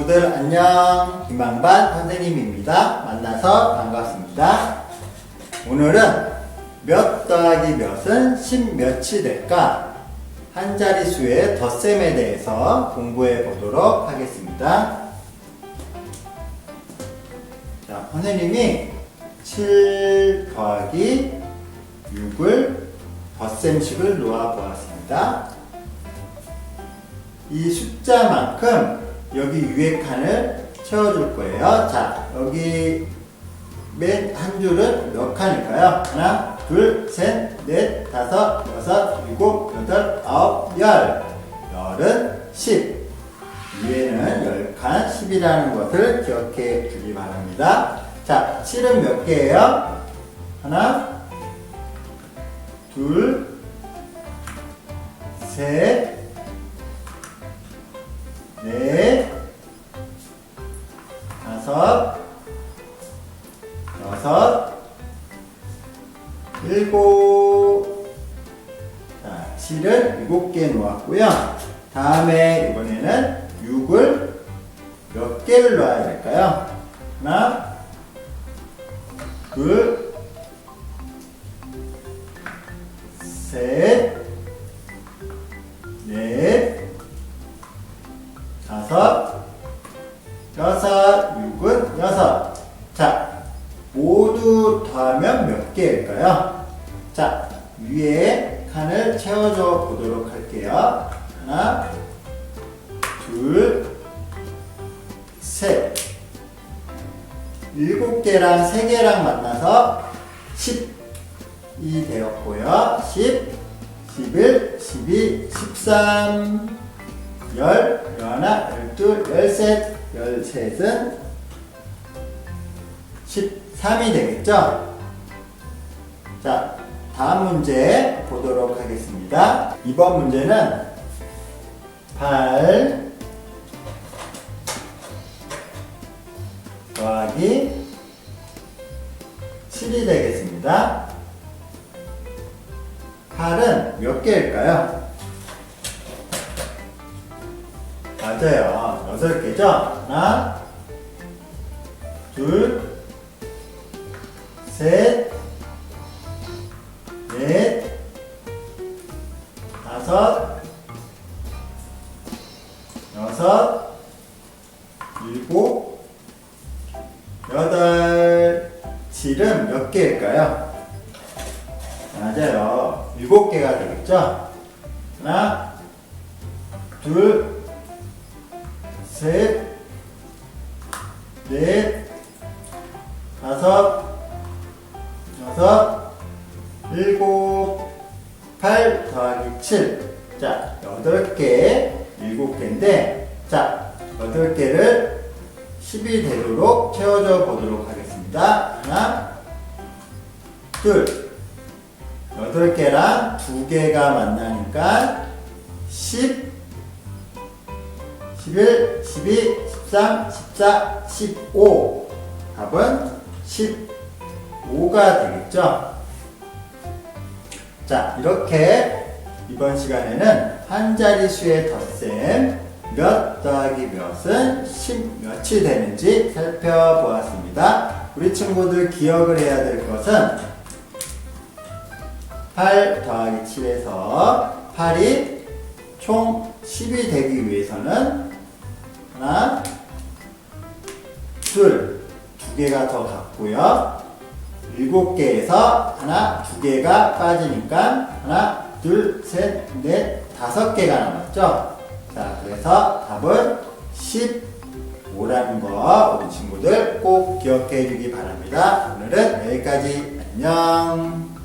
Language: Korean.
친구들 안녕. 김방반 선생님입니다. 만나서 반갑습니다. 오늘은 몇 더하기 몇은 10 몇이 될까? 한 자릿수의 덧셈에 대해서 공부해 보도록 하겠습니다. 자 선생님이 7 더하기 6을 덧셈식을 놓아 보았습니다. 이 숫자만큼 여기 위에 칸을 채워줄 거예요. 자, 여기 맨 한 줄은 몇 칸일까요? 하나, 둘, 셋, 넷, 다섯, 여섯, 일곱, 여덟, 아홉, 열. 열은 십. 위에는 열 칸, 십이라는 것을 기억해 주기 바랍니다. 자, 칠은 몇 개예요? 하나, 둘, 셋, 여섯, 일곱, 자, 7을 일곱 개 놓았고요. 다음에 이번에는 6을 몇 개를 넣어야 될까요? 하나, 둘, 셋, 넷, 다섯, 몇 개일까요? 자, 위에 칸을 채워줘 보도록 할게요. 하나, 둘, 셋. 일곱 개랑 세 개랑 만나서 10이 되었고요. 10, 11, 12, 13, 열, 열하나, 열둘, 열셋, 열셋은 13이 되겠죠? 자, 다음 문제 보도록 하겠습니다. 이번 문제는 8 더하기 7이 되겠습니다. 8은 몇 개일까요? 맞아요. 여덟 개죠? 하나, 둘, 셋, 일곱, 여덟, 칠은 몇 개일까요? 맞아요. 일곱 개가 되겠죠? 하나, 둘, 셋, 넷, 다섯, 여섯, 일곱, 팔 더하기 칠. 자, 여덟 개, 일곱 개인데, 자, 여덟 개를 10이 되도록 채워줘 보도록 하겠습니다. 하나, 둘, 여덟 개랑 두 개가 만나니까 10, 11, 12, 13, 14, 15. 답은 15가 되겠죠? 자, 이렇게 이번 시간에는 한 자릿수의 덧셈 몇 더하기 몇은 10 몇이 되는지 살펴보았습니다. 우리 친구들 기억을 해야 될 것은 8 더하기 7에서 8이 총 10이 되기 위해서는 하나, 둘, 두 개가 더 같고요. 일곱 개에서 하나, 두 개가 빠지니까 하나, 둘, 셋, 넷, 다섯 개가 남았죠. 자, 그래서 답은 15라는 거 우리 친구들 꼭 기억해 주기 바랍니다. 오늘은 여기까지 안녕.